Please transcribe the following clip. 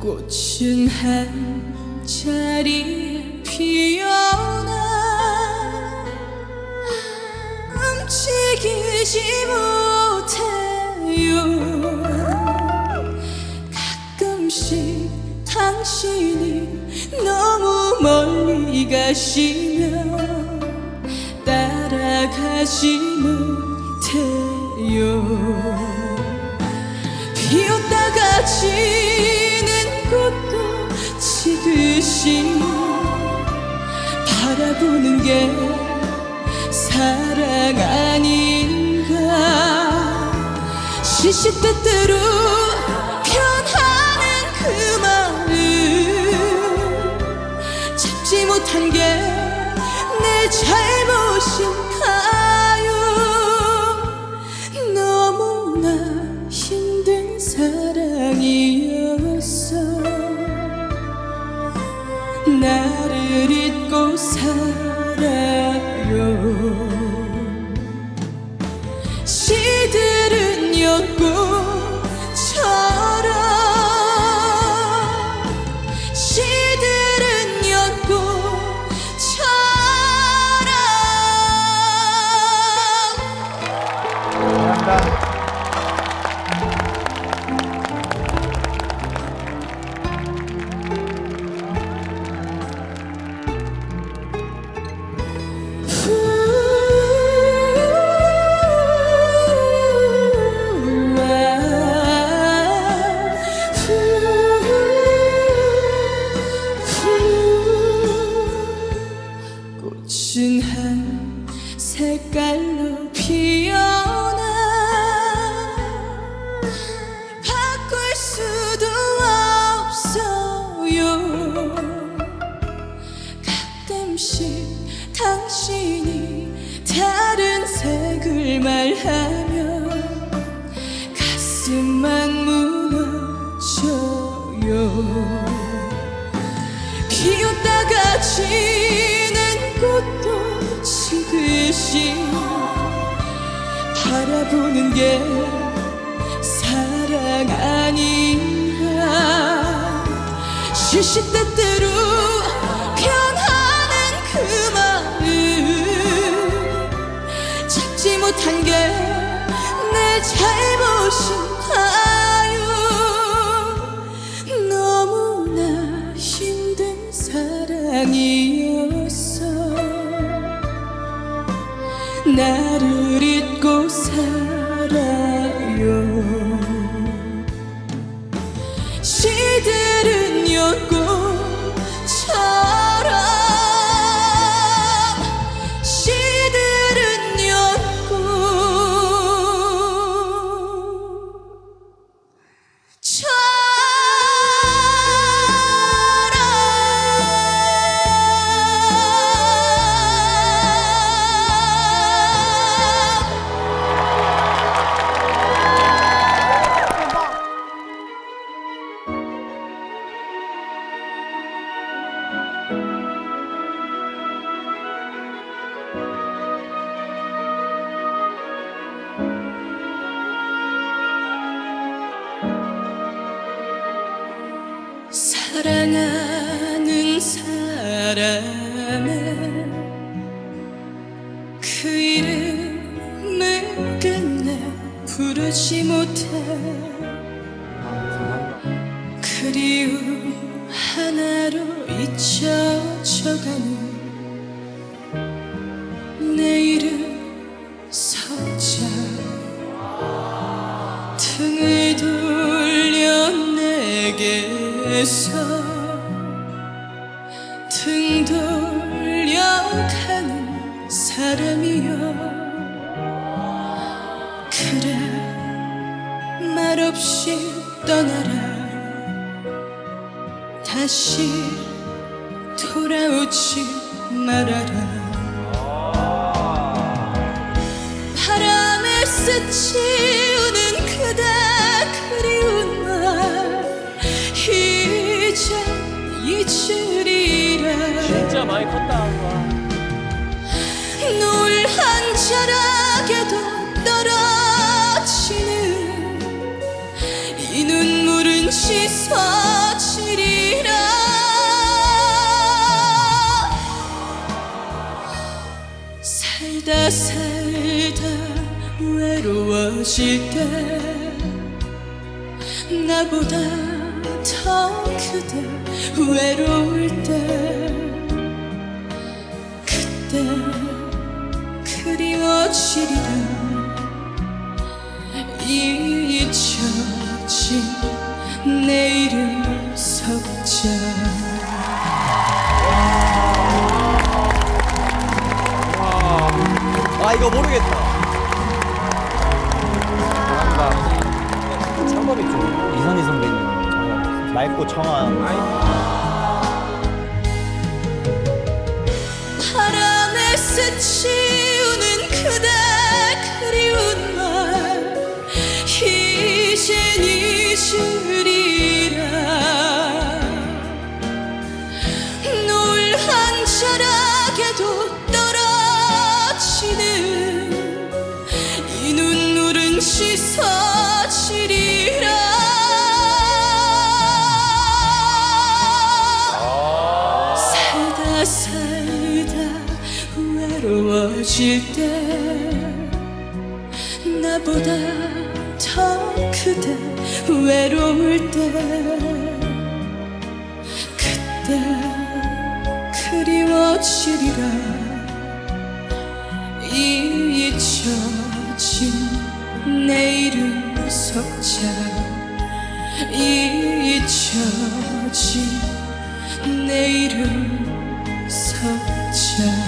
꽃은 한 자리에 피어나 움직이지 못해요. 가끔씩 당신이 너무 멀리 가시면 따라가지 못해요. 피었다가 지 지듯이 바라보는 게 사랑 아닌가. 시시때때로 변하는 그 마음 잡지 못한 게 내 잘못인 살 가끔씩 당신이 다른 색을 말하면 가슴만 무너져요. 피었다가 지는 꽃도 지듯이 바라보는 게 사랑 아닌가 시시때때 못한 게 내 잘못인가요 너무나 힘든 사랑이었어. 나를 잊고 살아요. 시들은 사랑하는 사람의 그 이름을 끝내 부르지 못해. 그리움 하나로 잊혀져가는 내일은 서자. 등을 돌려 내게 서 등 돌려 가는 사람이여. 그래 말없이 떠나라. 다시 돌아오지 말아라. 바람에 스치 절절하게도 떨어지는 이 눈물은 씻어지리라. 살다 살다 외로워질 때 나보다 더 그대 외로울 때 그리워지리라 잊혀진 내일을 섞자. 아 이거 모르겠다. 창법이 좀 이선희 선배님. 어, 맑고 청아한. 바람에 스치 보다 더 그대 외로울 때 그때 그리워지리라. 잊혀진 내일을 섞자. 잊혀진 내일을 섞자